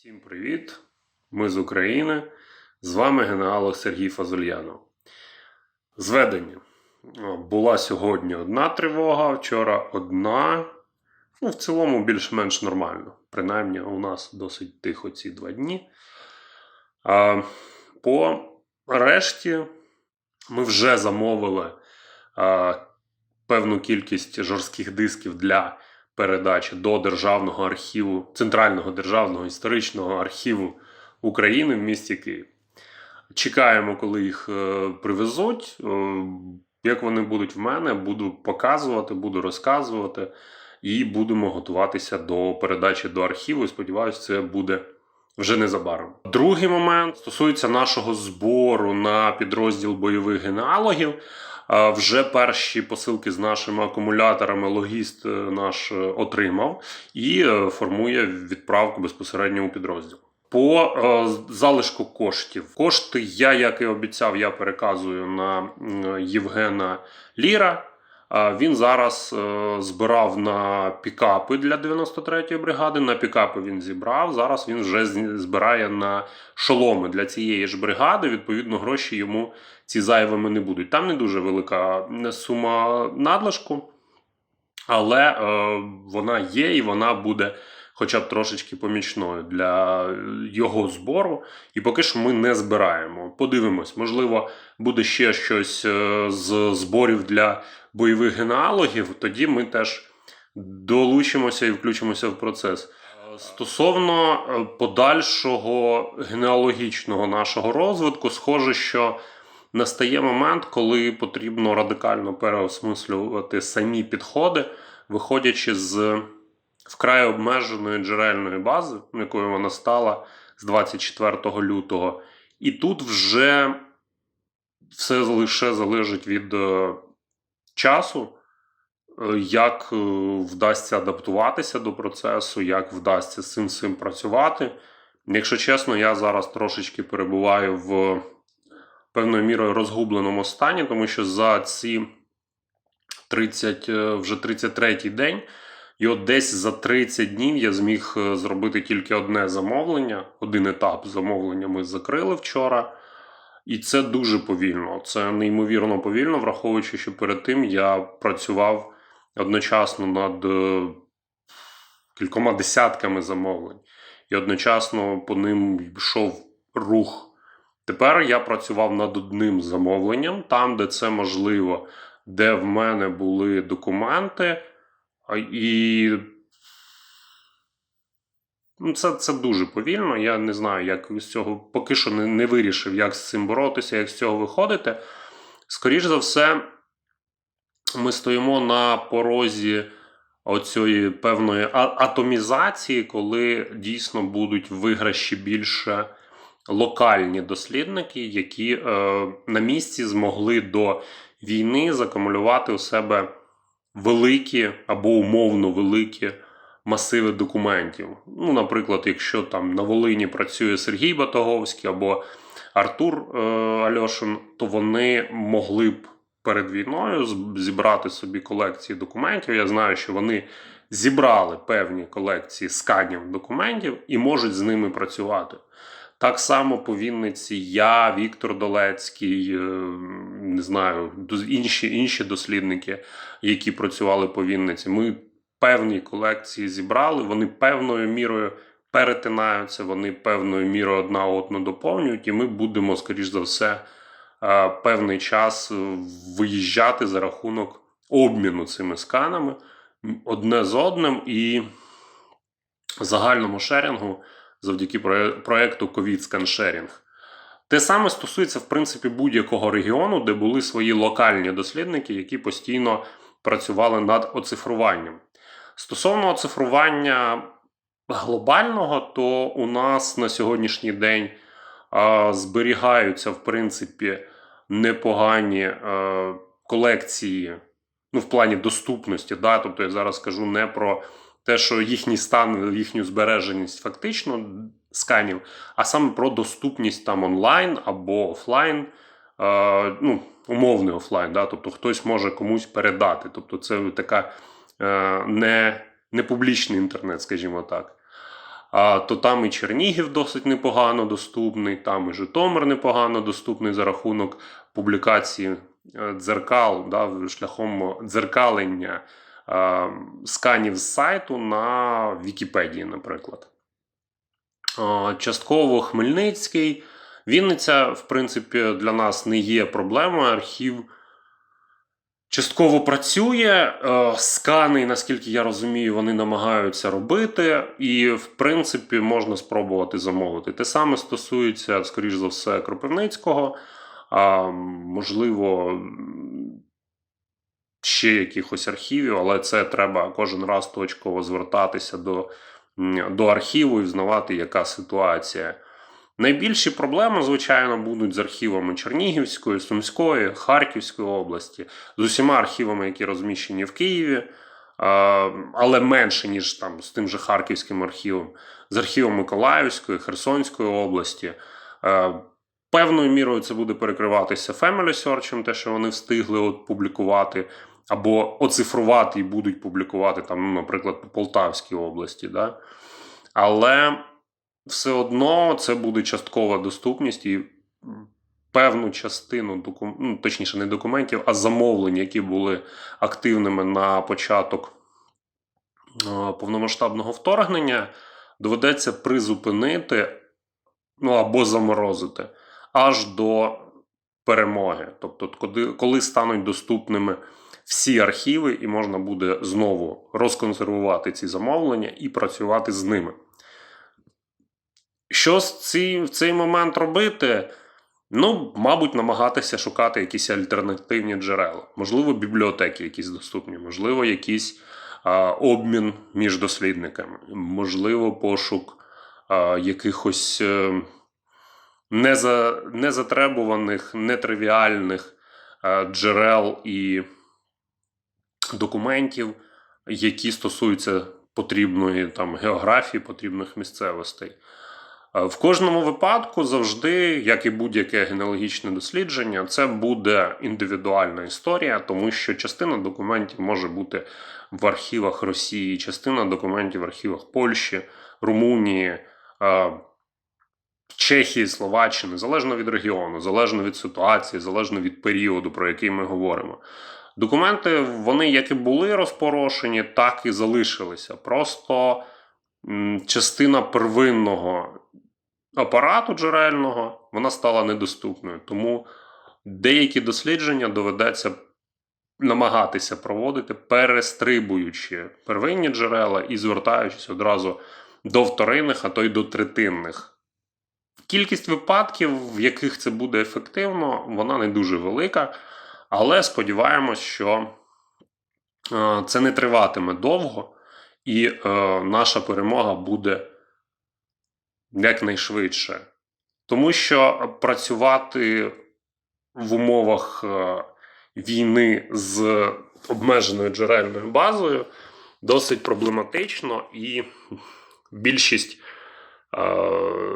Всім привіт! Ми з України. З вами генерал Сергій Фазульянов. Зведення. Була сьогодні одна тривога, вчора одна. Ну, в цілому більш-менш нормально. Принаймні, у нас досить тихо ці два дні. А, по решті ми вже замовили а, певну кількість жорстких дисків для передачі до Державного архіву, Центрального державного історичного архіву України в місті Київ. Чекаємо, коли їх е, привезуть. Е, Як вони будуть в мене, буду показувати, буду розказувати і будемо готуватися до передачі до архіву. І Сподіваюся, це буде вже незабаром. Другий момент стосується нашого збору на підрозділ бойових генеалогів. Вже перші посилки з нашими акумуляторами логіст е, наш е, отримав і е, формує відправку безпосередньо у підрозділ. По залишку коштів. Кошти я, як і обіцяв, я переказую на Євгена Ліра. Він зараз е, збирав на пікапи для 93-ї бригади. На пікапи він зібрав. Зараз він вже збирає на шоломи для цієї ж бригади. Відповідно, гроші йому ці зайвими не будуть. Там не дуже велика сума надлишку, але е, вона є і вона буде хоча б трошечки помічною для його збору. І поки що ми не збираємо. Подивимось, можливо, буде ще щось е, з зборів для бойових генеалогів. Тоді ми теж долучимося і включимося в процес. Стосовно е, подальшого генеалогічного нашого розвитку, схоже, що настає момент, коли потрібно радикально переосмислювати самі підходи, виходячи з вкрай обмеженої джерельної бази, якою вона стала з 24 лютого. І тут вже все лише залежить від е, часу, е, як е, вдасться адаптуватися до процесу, як вдасться з цим всім працювати. Якщо чесно, я зараз трошечки перебуваю в певною мірою розгубленому стані, тому що за ці 30, е, вже 33-й день, і от десь за 30 днів я зміг зробити тільки одне замовлення, один етап замовлення ми закрили вчора. І це дуже повільно. Це неймовірно повільно, враховуючи, що перед тим я працював одночасно над е, кількома десятками замовлень, і одночасно по ним йшов рух. Тепер я працював над одним замовленням, там, де це можливо, де в мене були документи, і ну, це, це дуже повільно. Я не знаю, як з цього поки що не, не вирішив, як з цим боротися, як з цього виходити. Скоріше за все, ми стоїмо на порозі оцієї певної атомізації, коли дійсно будуть виграші більше локальні дослідники, які е, на місці змогли до війни закумулювати у себе великі або умовно великі масиви документів. Ну, наприклад, якщо там на Волині працює Сергій Батоговський або Артур е, Альошин, то вони могли б перед війною зібрати собі колекції документів. Я знаю, що вони зібрали певні колекції сканів документів і можуть з ними працювати. Так само по Вінниці я, Віктор Долецький, е, не знаю, інші, інші дослідники, які працювали по Вінниці. Ми певні колекції зібрали, вони певною мірою перетинаються, вони певною мірою одна одну доповнюють, і ми будемо, скоріш за все, е, певний час е, виїжджати за рахунок обміну цими сканами одне з одним і загальному шерінгу завдяки проє- проекту COVID Sharing. Те саме стосується, в принципі, будь-якого регіону, де були свої локальні дослідники, які постійно працювали над оцифруванням. Стосовно оцифрування глобального, то у нас на сьогоднішній день зберігаються, в принципі, непогані е, колекції, ну, в плані доступності. Да? Тобто я зараз кажу не про те, що їхній стан, їхню збереженість фактично сканів, а саме про доступність там онлайн або офлайн, е, ну, умовний офлайн, да? тобто хтось може комусь передати. Тобто це така не, не публічний інтернет, скажімо так. а, то там і Чернігів досить непогано доступний, там і Житомир непогано доступний за рахунок публікації е, дзеркал, да, шляхом дзеркалення е, сканів з сайту на Вікіпедії, наприклад. Е, Частково Хмельницький. Вінниця, в принципі, для нас не є проблемою. Архів частково працює. Е, Скани, наскільки я розумію, вони намагаються робити, і, в принципі, можна спробувати замовити. Те саме стосується, скоріш за все, Кропивницького, а можливо, ще якихось архівів, але це треба кожен раз точково звертатися до, до архіву і взнавати, яка ситуація. Найбільші проблеми, звичайно, будуть з архівами Чернігівської, Сумської, Харківської області, з усіма архівами, які розміщені в Києві, але менше, ніж там з тим же Харківським архівом, з архівом Миколаївської, Херсонської області. Е, Певною мірою це буде перекриватися Family Search, те, що вони встигли от публікувати, або оцифрувати і будуть публікувати, там, ну, наприклад, по Полтавській області. Да? Але все одно це буде часткова доступність і певну частину докум... ну, точніше, не документів, а замовлень, які були активними на початок е, повномасштабного вторгнення, доведеться призупинити ну, або заморозити аж до перемоги. Тобто, коли, коли стануть доступними всі архіви, і можна буде знову розконсервувати ці замовлення і працювати з ними. Що з ці, в цей момент робити? Ну, мабуть, намагатися шукати якісь альтернативні джерела. Можливо, бібліотеки якісь доступні, можливо, якийсь а, обмін між дослідниками, можливо, пошук а, якихось е, неза, незатребуваних, нетривіальних а, джерел і документів, які стосуються потрібної там географії, потрібних місцевостей. Е, В кожному випадку завжди, як і будь-яке генеалогічне дослідження, це буде індивідуальна історія, тому що частина документів може бути в архівах Росії, частина документів в архівах Польщі, Румунії, е, Чехії, Словаччини, залежно від регіону, залежно від ситуації, залежно від періоду, про який ми говоримо. Документи вони як і були розпорошені, так і залишилися. Просто частина первинного апарату джерельного вона стала недоступною. Тому деякі дослідження доведеться намагатися проводити, перестрибуючи первинні джерела і звертаючись одразу до вторинних, а то й до третинних. Кількість випадків, в яких це буде ефективно, вона не дуже велика, але сподіваємось, що е, це не триватиме довго, і е, наша перемога буде якнайшвидше. Тому що працювати в умовах е, війни з обмеженою джерельною базою досить проблематично, і більшість е,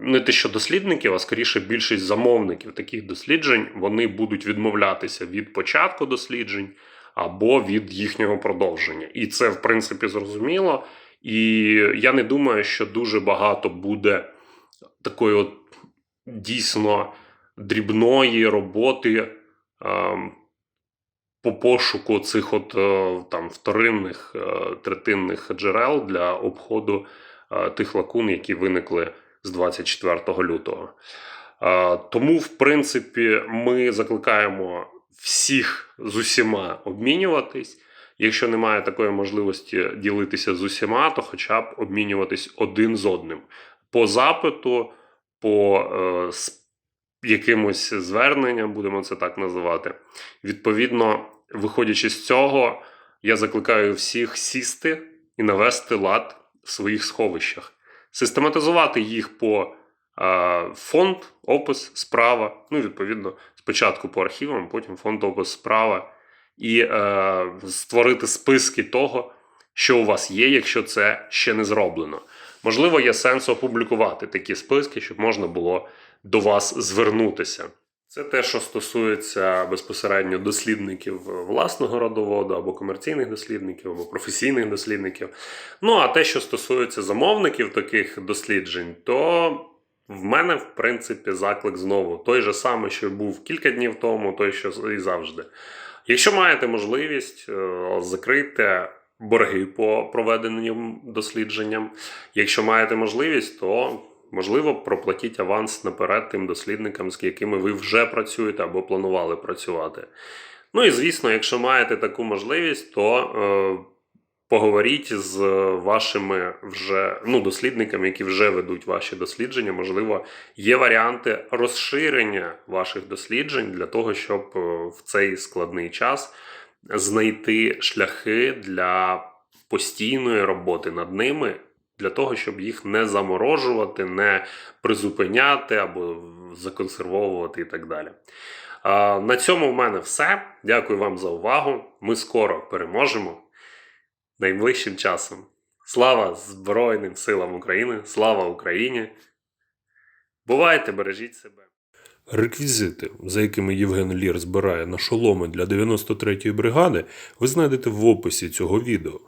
не те, що дослідників, а скоріше більшість замовників таких досліджень вони будуть відмовлятися від початку досліджень або від їхнього продовження. І це, в принципі, зрозуміло. І я не думаю, що дуже багато буде такої от дійсно дрібної роботи е, по пошуку цих от е, там вторинних е, третинних джерел для обходу е, тих лакун, які виникли з 24 лютого. Е, тому, в принципі, ми закликаємо всіх з усіма обмінюватись. Якщо немає такої можливості ділитися з усіма, то хоча б обмінюватись один з одним по запиту, по е, якимось зверненням, будемо це так називати. Відповідно, виходячи з цього, я закликаю всіх сісти і навести лад в своїх сховищах, систематизувати їх по е, фонд, опис, справа. Ну, відповідно, спочатку по архівам, потім фонд, опис, справа, і е, створити списки того, що у вас є, якщо це ще не зроблено. Можливо, є сенс опублікувати такі списки, щоб можна було до вас звернутися. Це те, що стосується безпосередньо дослідників власного родоводу, або комерційних дослідників, або професійних дослідників. Ну а те, що стосується замовників таких досліджень, то в мене, в принципі, заклик знову той же самий, що був кілька днів тому, той, що і завжди. Якщо маєте можливість, е, закрийте борги по проведеним дослідженням. Якщо маєте можливість, то можливо проплатіть аванс наперед тим дослідникам, з якими ви вже працюєте або планували працювати. Ну і звісно, якщо маєте таку можливість, то е, поговоріть з вашими вже ну, дослідниками, які вже ведуть ваші дослідження. Можливо, є варіанти розширення ваших досліджень для того, щоб е, в цей складний час знайти шляхи для постійної роботи над ними, для того, щоб їх не заморожувати, не призупиняти або законсервовувати і так далі. На цьому в мене все. Дякую вам за увагу. Ми скоро переможемо найближчим часом. Слава Збройним силам України! Слава Україні! Бувайте, бережіть себе! Реквізити, за якими Євген Лір збирає на шоломи для 93-ї бригади, ви знайдете в описі цього відео.